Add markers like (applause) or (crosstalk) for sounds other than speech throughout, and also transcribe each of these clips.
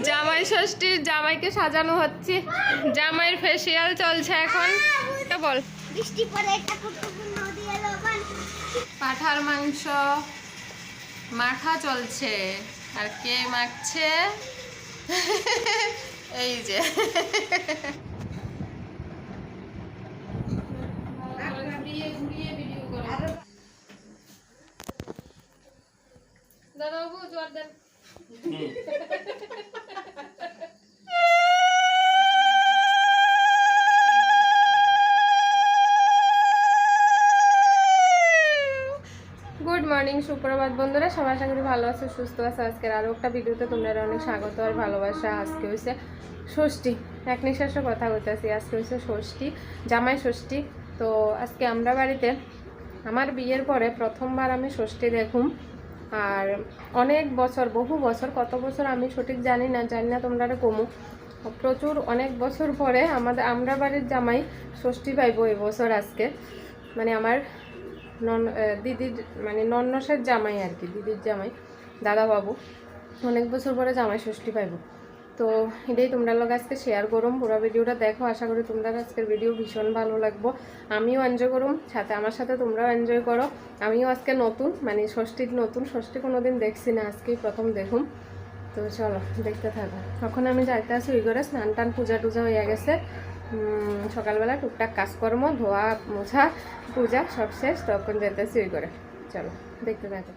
জামাই ষষ্ঠীর জামাইকে সাজানো হচ্ছে। জামাইয়ের ফেসিয়াল চলছে এখন। এটা বল। পাঠার মাংস। মাখা চলছে। আর কে মাখছে? এই যে। দাদাবাবু জোয়ার দেন। সুপ্রভাত বন্ধুরা, সবাই আশা করি ভালো আছে, সুস্থ আছে। আজকের আরও একটা ভিডিওতে তোমরা অনেক স্বাগত আর ভালোবাসা। আজকে হয়েছে ষষ্ঠী। এক নিঃশ্বাসে কথা বলতেছি, আজকে হয়েছে ষষ্ঠী, জামাই ষষ্ঠী। তো আজকে আমরা বাড়িতে, আমার বিয়ের পরে প্রথমবার আমি ষষ্ঠী দেখুম। আর অনেক বছর, বহু বছর, কত বছর আমি সঠিক জানি না জানি না তোমরা কমু। প্রচুর অনেক বছর পরে আমাদের, আমরা বাড়ির জামাই ষষ্ঠী পাইব এই বছর আজকে। মানে আমার নন দিদির মানে নন্নসের জামাই আর কি, দিদির জামাই দাদা বাবু অনেক বছর পরে জামাই ষষ্ঠী পাইব। তো এটাই তোমরা লোক আজকে শেয়ার করুম, পুরো ভিডিওটা দেখো। আশা করি তোমরা আজকের ভিডিও ভীষণ ভালো লাগবো। আমিও এনজয় করুম, সাথে আমার সাথে তোমরাও এনজয় করো। আমিও আজকে নতুন মানে ষষ্ঠীর নতুন, ষষ্ঠী কোনো দিন দেখছি না, আজকেই প্রথম দেখুম। তো চলো, দেখতে থাকো। তখন আমি যাইতে আছি ওই করে স্নান টান পূজা টুজা হয়ে গেছে। সকালবেলা টুকটাক কাজকর্ম, ধোয়া মোছা পূজা সব শেষ তখন যেতে শুরু করে। চলো দেখতে থাকো।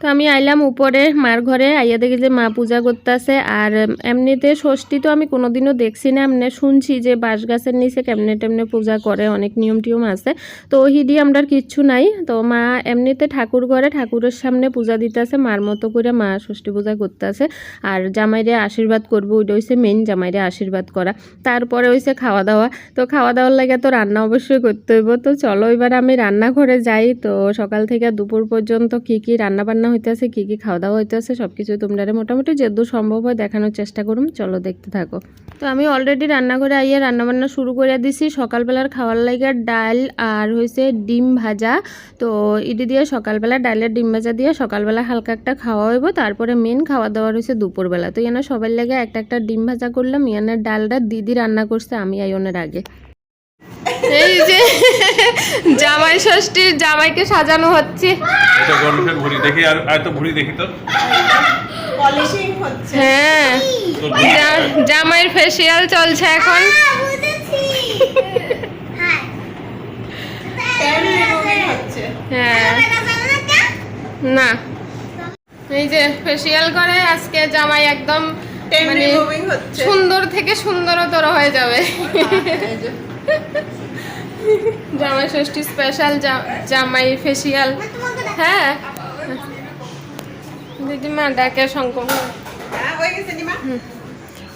তো আমি আইলাম উপরে, মার ঘরে, আইয়া দেখি যে মা পূজা করতেছে। আর এমনিতে ষষ্ঠী তো আমি কোনোদিনও দেখছি না, এমনি শুনছি যে বাঁশ গাছের নিচে কেমনে টেমনে পূজা করে, অনেক নিয়ম টিয়ম আছে। তো ওহিডি আমরা কিচ্ছু নাই। তো মা এমনিতে ঠাকুর ঘরে, ঠাকুরের সামনে পূজা দিতেছে, মার মতো করে মা ষষ্ঠী পূজা করতেছে। আর জামাইরে আশীর্বাদ করব, ওইটা হচ্ছে মেন জামাইরে আশীর্বাদ করা। তারপরে হয়েছে খাওয়া দাওয়া তো খাওয়া দাওয়ার লাগে তো রান্না অবশ্যই করতে হইব। তো চলো এবার আমি রান্নাঘরে যাই। তো সকাল থেকে দুপুর পর্যন্ত কি কি রান্না বান্না হইতেছে, কি কি খাওয়া দাওয়া হইতেছে সব কিছু তোমরা মোটামুটি যেদূর সম্ভব হয় দেখানোর চেষ্টা করুন চলো দেখতে থাকো। তো আমি অলরেডি রান্নাঘরে আইয়া রান্না বান্না শুরু করে দিছি। সকালবেলার খাওয়ার লাগে ডাল আর হয়েছে ডিম ভাজা। তো ইডি দিয়ে সকালবেলা ডালের ডিম ভাজা দিয়ে সকালবেলা হালকা একটা খাওয়া হইব। তারপরে মেন খাওয়া দাওয়া হয়েছে দুপুরবেলা। তো ইয়ানা সবার লাগে একটা একটা ডিম ভাজা করলাম। ইয়ানের ডালটা দিদি রান্না করছে, আমি আইনের আগে। এই যে জামাই ষষ্ঠীর জামাইকে সাজানো হচ্ছে। এটা গণেশের ভুড়ি দেখি আর আর তো ভুড়ি দেখি তো। হ্যাঁ জামাইয়ের ফেসিয়াল চলছে এখন। হ্যাঁ। না এই যে ফেসিয়াল করে আজকে জামাই একদম মানে সুন্দর থেকে সুন্দরতর হয়ে যাবে। এই যে, জামাই ষষ্ঠী স্পেশাল জামাই ফেসিয়াল হ্যাঁ। দিদিমা ডাকে শঙ্কর।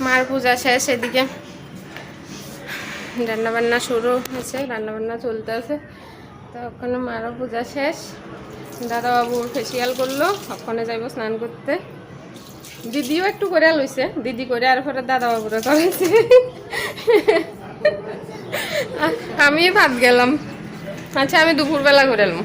মার পূজা শেষ এদিকে। রান্নাবান্না শুরু হয়েছে, রান্নাবান্না চলতে আছে। তো ওখানে মারও পূজা শেষ। দাদাবাবুর ফেসিয়াল করল ওখানে যাইব স্নান করতে। দিদিও একটু করে লইছে, দিদি করে আর পরে দাদাবাবুরে করেছে আমি ভাত গেলাম। আচ্ছা আমি দুপুরবেলা করে এলাম।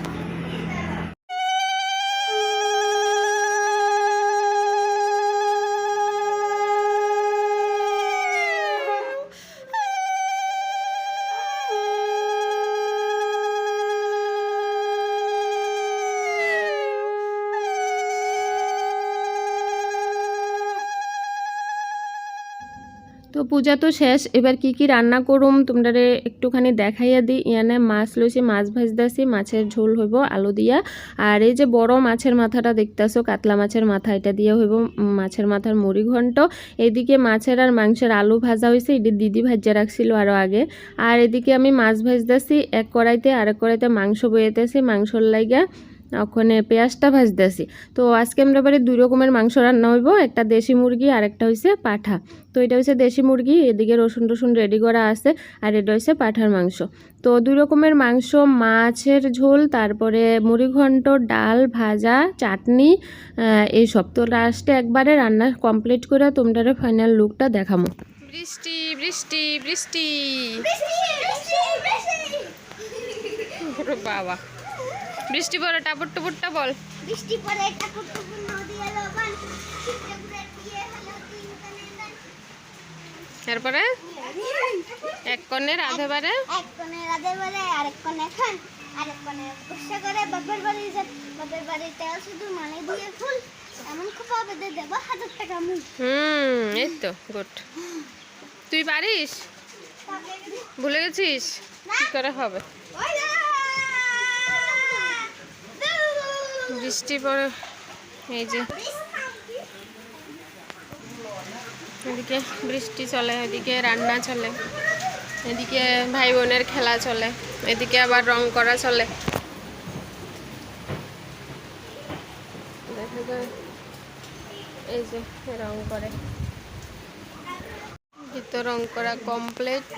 পূজা তো শেষ, এবার কি কি রান্না করুম তোমরা একটুখানি দেখাইয়া দিই। ইয়ানে মাছ লইছি, মাছ ভাজতেছি, মাছের ঝোল হইব, আলু দিয়া। আর এই যে বড় মাছের মাথাটা দেখতেছো, কাতলা মাছের মাথা, এটা দিয়ে হইব মাছের মাথার মুড়ি ঘন্ট। এদিকে মাছের আর মাংসের আলু ভাজা হয়েছে এটি দিদি ভাজা রাখছিল আরও আগে। আর এদিকে আমি মাছ ভাজতেছি, এক কড়াইতে আরেক কড়াইতে মাংস বইতেছি মাংসর লাইগা। ওখানে পেঁয়াজটা ভাজতেছি তো আজকে আমরা বাড়ি দুই রকমের মাংস রান্না হইব একটা দেশি মুরগি আর একটা হইছে পাঠা। তো এটা হচ্ছে দেশি মুরগি এদিকে রসুন টসুন রেডি করা আছে আর এটা হচ্ছে পাঠার মাংস। তো দুই রকমের মাংস মাছের ঝোল তারপরে মুড়ি ঘন্ট ডাল ভাজা চাটনি এইসব। তো লাস্টে একবারে রান্না কমপ্লিট করে তোমরা ফাইনাল লুকটা দেখামো। বৃষ্টি বৃষ্টি বৃষ্টি। বাবা। বৃষ্টি পরে টাপুর টুপুরটা বল। বৃষ্টি পরে একটা কুটুকুর নদী এলো বান হলো এরপরে? এক কনে রাধে বারে? এক কোণে রাধে বলে আরেক কোণে খান আরেক কোণে গুসা করে বাপের বাড়ি যান বাপের বাড়িতে শুধু মানে দিয়ে ফুল। এমন খুব বেঁধে দেবো হাজার টাকা মুখ হুম এই তো গুড। তুই পারিস? ভুলে গেছিস? কি করে হবে? বৃষ্টি পড়ে, এই যে। এদিকে বৃষ্টি চলে, এদিকে রান্না চলে, এদিকে ভাই বোনের খেলা চলে, এদিকে আবার রং করা চলে। দেখা যায় এই যে রং করে। রং কমপ্লিট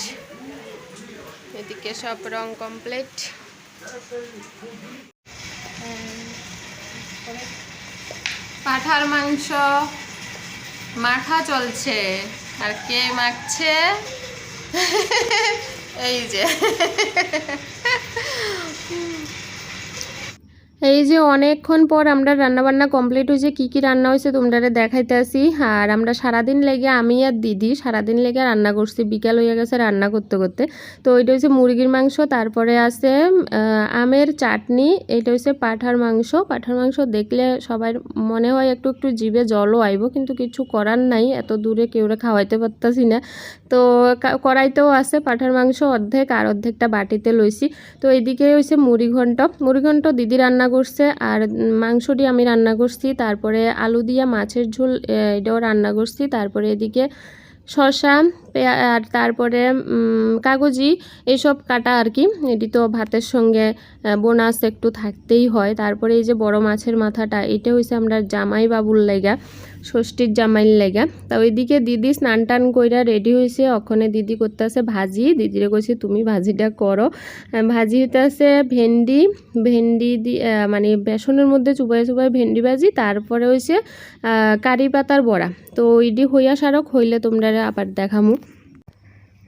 এদিকে সব রং কমপ্লিট পাঠার মাংস। মাখা চলছে। আর কে মাখছে? (laughs) এই যে। (laughs) এই যে অনেকক্ষণ পর আমরা রান্নাবান্না কমপ্লিট হয়েছে, কি কি রান্না হয়েছে তোমরা দেখাইতে আসি। আর আমরা সারাদিন লেগে আমি আর দিদি সারাদিন লেগে রান্না করছি, বিকাল হয়ে গেছে রান্না করতে করতে। তো ওইটা হচ্ছে মুরগির মাংস, তারপরে আছে আমের চাটনি, এটা হচ্ছে পাঠার মাংস। পাঠার মাংস দেখলে সবার মনে হয় একটু একটু জিভে জলও আইব, কিন্তু কিছু করার নাই, এত দূরে কেউরে খাওয়াইতে পারতাছি না। তো কড়াইতেও আছে পাঠার মাংস অর্ধেক আর অর্ধেকটা বাটিতে লইছি। তো এদিকে হয়েছে মুড়ি ঘন্ট মুড়ি দিদি রান্না করছে আর মাংসটি আমি রান্না করছি, তারপরে আলু দিয়া মাছের ঝোল এটাও রান্না করছি, তারপরে এদিকে পেঁয়া- আর তারপরে কাগজি এইসব কাটা আর কি। এটি তো ভাতের সঙ্গে বোনাস একটু থাকতেই হয়। তারপরে এই যে বড় মাছের মাথাটা, এটা হয়েছে আমরা জামাই বাবুর লেগা, ষষ্ঠীর জামাইর লেগা। তা ওইদিকে দিদি স্নান টান কইরা রেডি হয়েছে ওখানে দিদি করতেছে ভাজি। দিদিরে কইছে, তুমি ভাজিটা করো। ভাজি হইতেছে ভেন্ডি ভেন্ডি মানে বেসনের মধ্যে চুবাই চুবাই ভেন্ডি ভাজি। তারপরে হয়েছে কারি পাতার বড়া। তো ইডি হইয়া সারক, হইলে তোমরা আবার দেখামু।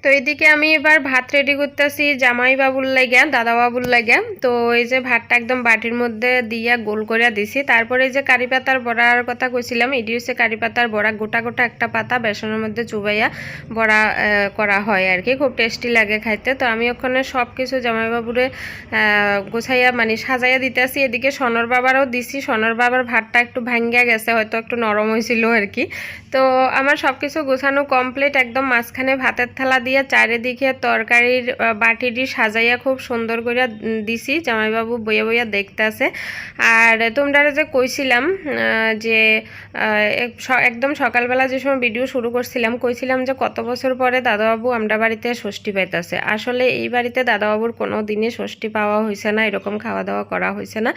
তো এদিকে আমি এবার ভাত রেডি করতেছি জামাই বাবুর লাগে দাদা বাবুর লাগে। তো এই যে ভাতটা একদম বাটির মধ্যে দিয়া গোল করে দিছি। তারপরে এই যে কারি পাতার বড়ার কথা কইছিলাম এটি হচ্ছে কারি পাতার বড়া, গোটা গোটা একটা পাতা বেসনের মধ্যে চুবাইয়া বড়া করা হয় আর কি। খুব টেস্টি লাগে খাইতে। তো আমি ওখানে সব কিছু জামাই বাবুরে গোছাইয়া মানে সাজাইয়া দিতেছি। এদিকে সনর বাবারও দিছি। সনর বাবার ভাতটা একটু ভাঙ্গিয়া গেছে, হয়তো একটু নরম হয়েছিল আর কি। তো আমার সব কিছু গোছানো কমপ্লিট একদম মাঝখানে ভাতের থালা দিয়ে চারিদিকে তরকারির বাটিটি সাজাইয়া খুব সুন্দর করিয়া দিছি, জামাইবাবু বইয়া বইয়া দেখতে আছে আর তোমরা যে কইছিলাম যে একদম সকালবেলা যে সময় ভিডিও শুরু করছিলাম, কইছিলাম যে কত বছর পরে দাদাবাবু আমরা বাড়িতে ষষ্ঠী পাইতেছে। আসলে এই বাড়িতে দাদাবাবুর কোনো দিনই ষষ্ঠী পাওয়া হয়েছে না, এরকম খাওয়া দাওয়া করা হয়েছে না।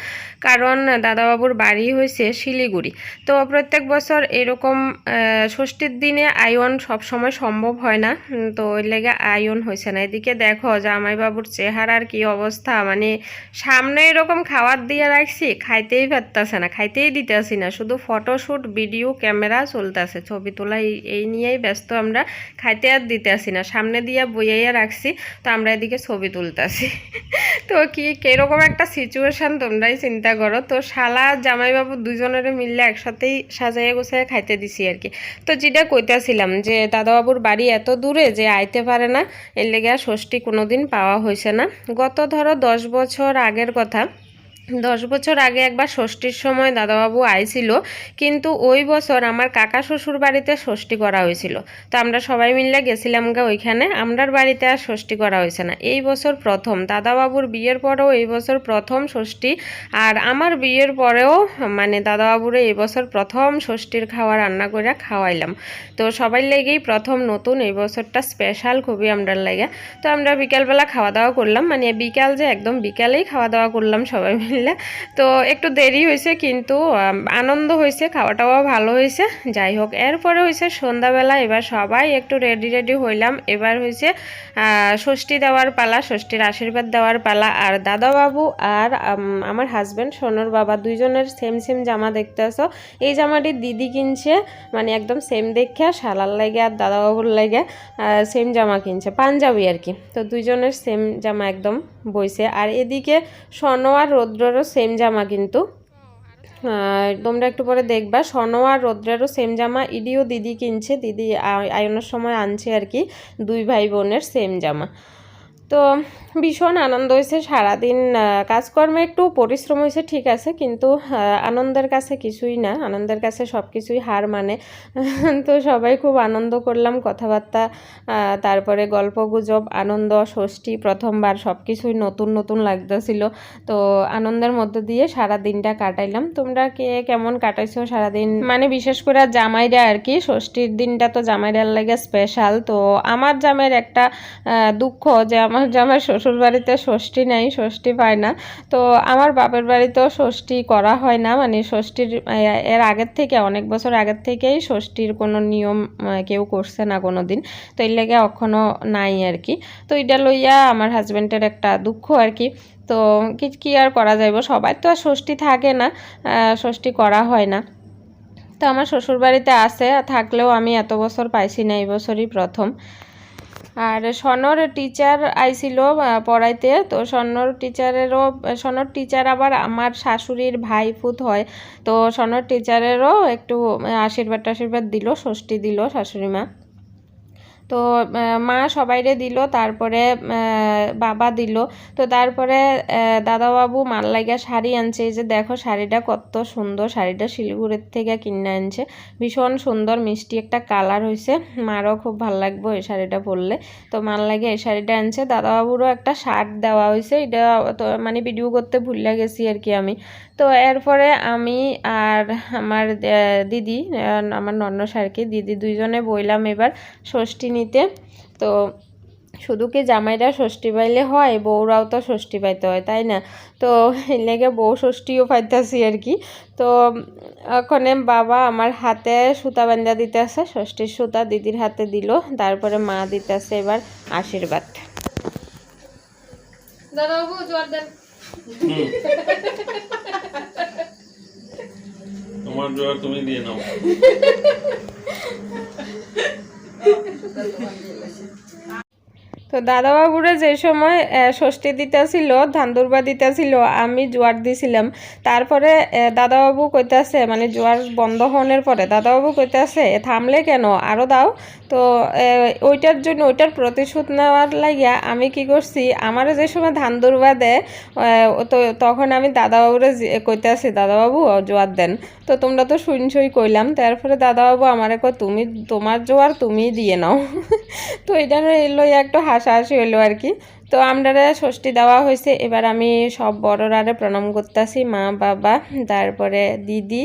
কারণ দাদাবাবুর বাড়ি হয়েছে শিলিগুড়ি। তো প্রত্যেক বছর এরকম ষষ্ঠীর দিনে আয়ন সব সময় সম্ভব হয় না। তো লেগে আয়ন হয়েছে না। এদিকে দেখো জামাইবাবুর চেহারার কি অবস্থা মানে সামনে এরকম খাবার দিয়ে রাখছি, খাইতেই পারতাছে না, খাইতেই দিতেছি না। শুধু ফটোশ্যুট ভিডিও, ক্যামেরা চলতেছে, ছবি তোলা এই- নিয়েই ব্যস্ত আমরা, খাইতে আর দিতেছি না। সামনে দিয়ে বইয়াইয়া রাখছি, তো আমরা এদিকে ছবি তুলতেছি। তো কি, কীরকম একটা সিচুয়েশন তোমরাই চিন্তা করো। তো শালা, জামাইবাবু দুজনের মিললে একসাথেই সাজাইয়া গোছাইয়া খাইতে দিছি আর কি। তো যেটা কইতাছিলাম যে, দাদাবাবুর বাড়ি এত দূরে যে আইতে পারে না। এর লেগে ষষ্ঠী কোনোদিন পাওয়া হয়েছে না। গত ধরো দশ বছর আগের কথা দশ বছর আগে একবার ষষ্ঠীর সময় দাদাবাবু আইছিল, কিন্তু ওই বছর আমার কাকা শ্বশুর বাড়িতে ষষ্ঠী করা হয়েছিল। তো আমরা সবাই মিলে গেছিলাম গা ওইখানে, আমরার বাড়িতে আর ষষ্ঠী করা হয়েছে না। এই বছর প্রথম, দাদাবাবুর বিয়ের পরেও এই বছর প্রথম ষষ্ঠী, আর আমার বিয়ের পরেও মানে দাদাবাবুরে এই বছর প্রথম ষষ্ঠীর খাওয়া রান্না করে খাওয়াইলাম। তো সবাই লেগেই প্রথম নতুন, এই বছরটা স্পেশাল খুবই আমরার লাগে। তো আমরা বিকালবেলা খাওয়া দাওয়া করলাম মানে বিকাল যে একদম বিকালেই খাওয়া দাওয়া করলাম সবাই মিলে। তো একটু দেরি হয়েছে কিন্তু আনন্দ হয়েছে খাওয়া টাওয়া ভালো হয়েছে। যাই হোক, এরপরে হয়েছে সন্ধ্যাবেলা, এবার সবাই একটু রেডি রেডি হইলাম। এবার হয়েছে ষষ্ঠী দেওয়ার পালা, ষষ্ঠীর আশীর্বাদ দেওয়ার পালা। আর দাদাবাবু আর আমার হাজব্যান্ড সোনর বাবা দুইজনের সেম সেম জামা দেখতে আসো। এই জামাটি দিদি কিনছে মানে একদম সেম দেখে শালার লাগে আর দাদাবাবুর লাগে সেম জামা কিনছে, পাঞ্জাবি আর কি। তো দুইজনের সেম জামা একদম বইছে। আর এদিকে স্বর্ণ আর রৌদ্ররও সেম জামা কিন্তু। তোমরা একটু পরে দেখবা স্বর্ণ আর রৌদ্রেরও সেম জামা, ইডিও দিদি কিনছে, দিদি আয়নের সময় আনছে আর কি, দুই ভাই বোনের সেম জামা। তো ভীষণ আনন্দ হয়েছে, সারাদিন কাজকর্মে একটু পরিশ্রম হয়েছে, ঠিক আছে, কিন্তু আনন্দের কাছে কিছুই না, আনন্দের কাছে সব কিছুই হার মানে। (laughs) তো সবাই খুব আনন্দ করলাম, কথাবার্তা তারপরে গল্প গুজব, আনন্দ, ষষ্ঠী, প্রথমবার সব কিছুই নতুন নতুন লাগতেছিল। তো আনন্দের মধ্য দিয়ে সারা দিনটা কাটাইলাম। তোমরা কে, কেমন কাটাইছো সারাদিন? মানে বিশেষ করে জামাইরা আর কি, ষষ্ঠীর দিনটা তো জামাইরার লাগে স্পেশাল তো আমার জামের একটা দুঃখ যে আমার জামাই শ্বশুর বাড়িতে ষষ্ঠী নেই, ষষ্ঠী পায় না। তো আমার বাপের বাড়িতেও ষষ্ঠী করা হয় না। মানে ষষ্ঠীর এর আগের থেকে, অনেক বছর আগের থেকেই ষষ্ঠীর কোনো নিয়ম কেউ করছে না কোনো দিন তো এর লেগে এখনও নাই আর কি। তো এটা লইয়া আমার হাজব্যান্ডের একটা দুঃখ আর কি। তো কি কি আর করা যাইব? সবাই তো আর ষষ্ঠী থাকে না ষষ্ঠী করা হয় না। তো আমার শ্বশুরবাড়িতে আছে, থাকলেও আমি এত বছর পাইছি না, এই বছরই প্রথম। আর স্বর্ণর টিচার আইছিল পড়াইতে। তো স্বর্ণর টিচারেরও স্বর্ণর টিচার আবার আমার শাশুড়ির ভাইফুত হয়। তো স্বর্ণর টিচারেরও একটু আশীর্বাদ টাশীর্বাদ দিল, ষষ্ঠী দিল শাশুড়ি মা তো মা সবাইরে দিল, তারপরে বাবা দিল। তো তারপরে দাদাবাবু মার লাগা শাড়ি আনছে। এই যে দেখো শাড়িটা কত সুন্দর, শাড়িটা শিলিগুড়ির থেকে কিনে আনছে। ভীষণ সুন্দর, মিষ্টি একটা কালার হয়েছে মারও খুব ভালো লাগবে এই শাড়িটা পরলে। তো মার লাগে এই শাড়িটা আনছে। দাদাবাবুরও একটা শার্ট দেওয়া হয়েছে এটা তো মানে ভিডিও করতে ভুলে গেছি আর কি আমি। তো এরপরে আমি আর আমার দিদি আমার নন্ন সারকে দিদি দুইজনে বইলাম এবার ষষ্ঠী নিতে। তো শুধু কি জামাইরা ষষ্ঠী পাইলে হয়, বউরাও তো ষষ্ঠী পাইতে হয়, তাই না? তো এর লেগে বউ ষষ্ঠীও পাইতেছি আর কি। তো ওখানে বাবা আমার হাতে সুতা বান্ধা দিতেছে, ষষ্ঠীর সুতা দিদির হাতে দিল, তারপরে মা দিতেছে এবার আশীর্বাদ। জোয়ার দেন। তোমার জোয়ার তুমি দিয়ে নাও। (laughs) তো দাদাবাবুরা যে সময় ষষ্ঠী দিতেছিল, ধান্দুরবা দিতেছিল, আমি জোয়ার দিছিলাম। তারপরে দাদাবাবু কইতাছে মানে জোয়ার বন্ধ হওয়ার পরে, দাদাবাবু কইতাছে থামলে কেন? আরও দাও। তো ওইটার জন্য, ওইটার প্রতিশোধ নেওয়ার লাগিয়া আমি কি করছি আমারও যে সময় ধান দুর্বা দেয় তো তখন আমি দাদাবাবুরে কইতাছি, দাদাবাবু জোয়ার দেন। তো তোমরা তো শুনছই কইলাম, তারপরে দাদাবাবু আমারে কয়, তুমি, তোমার জোয়ার তুমি দিয়ে নাও। (laughs) তো এটা লই একটু হাসাহাসি হলো আর কি। তো আমরা ষষ্ঠী দেওয়া হয়েছে। এবার আমি সব বড়রারে প্রণাম করতেছি, মা, বাবা, তারপরে দিদি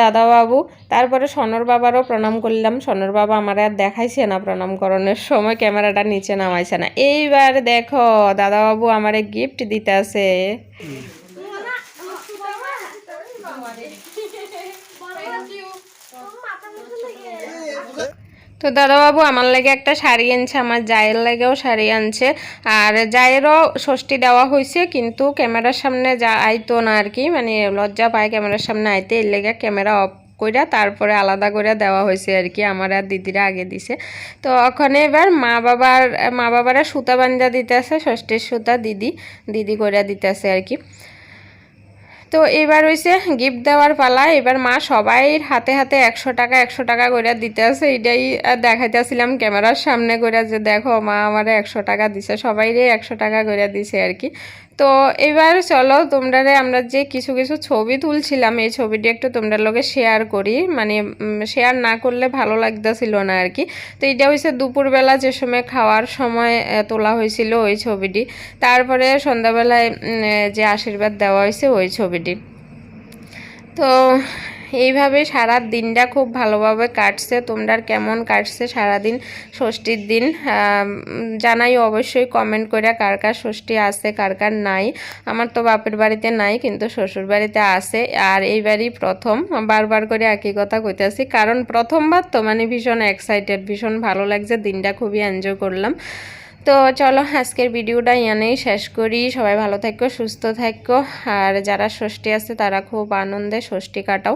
দাদা বাবু তারপরে সনর বাবারও প্রণাম করলাম। সনর বাবা আমার আর দেখাইছে না প্রণাম করণের সময়, ক্যামেরাটা নিচে নামাইছে না। এইবার দেখো দাদা বাবু আমারে গিফট দিতে তো দাদাবাবু, আমার লাগে একটা শাড়ি আনছে, আমার জায়ের লাগেও শাড়ি আনছে। আর জায়েরও ষষ্ঠী দেওয়া হয়েছে, কিন্তু ক্যামেরার সামনে যা আইতো না আর কি মানে লজ্জা পায় ক্যামেরার সামনে আইতে, এর লেগে ক্যামেরা অফ কইরা তারপরে আলাদা করে দেওয়া হয়েছে আর কি, আমার আর দিদিরা আগে দিছে। তো ওখানে এবার মা বাবার, মা বাবারা সুতা বান্ধা দিতেছে, ষষ্ঠীর সুতা দিদি দিদি করে দিতেছে আর কি। তো এবার হইছে গিফট দেওয়ার পালা, এবার মা সবাইয়ের হাতে হাতে একশো টাকা একশো টাকা করে দিতে আছে। এটাই দেখাইতেছিলাম ক্যামেরার সামনে করে যে দেখো মা আমার একশো টাকা দিছে, সবাইরে একশো টাকা করে দিছে আর কি। তো এবার চলো তোমরা আমরা যে কিছু কিছু ছবি তুলছিলাম, এই ছবিটি একটু তোমরা লোকে শেয়ার করি। মানে শেয়ার না করলে ভালো লাগতেছিল না আর কি। তো এটা হয়েছে দুপুরবেলা যে সময় খাওয়ার সময় তোলা হয়েছিল ওই ছবিটি। তারপরে সন্ধ্যাবেলায় যে আশীর্বাদ দেওয়া হয়েছে ওই ছবিটি। তো এইভাবে সারা দিনটা খুব ভালোভাবে কাটছে। তোমরা কেমন কাটছে সারাদিন? ষষ্ঠীর দিন জানাই অবশ্যই কমেন্ট করে কার কার ষষ্ঠী আছে, কার কার নাই। আমার তো বাপের বাড়িতে নাই, কিন্তু শ্বশুর বাড়িতে আছে। আর এইবারই প্রথম। বারবার করে একই কথা কইতেছি। কারণ প্রথমবার তো মানে ভীষণ এক্সাইটেড ভীষণ ভালো লাগছে। দিনটা খুবই এনজয় করলাম। তো চলো, আজকের ভিডিওটা এনেই শেষ করি। সবাই ভালো থাকো, সুস্থ থাকো। আর যারা ষষ্ঠী আছে, তারা খুব আনন্দে ষষ্ঠী কাটাও।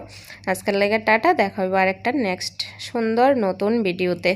আজকের লেগে টাটা, দেখা হবে আর একটা নেক্সট সুন্দর নতুন ভিডিওতে।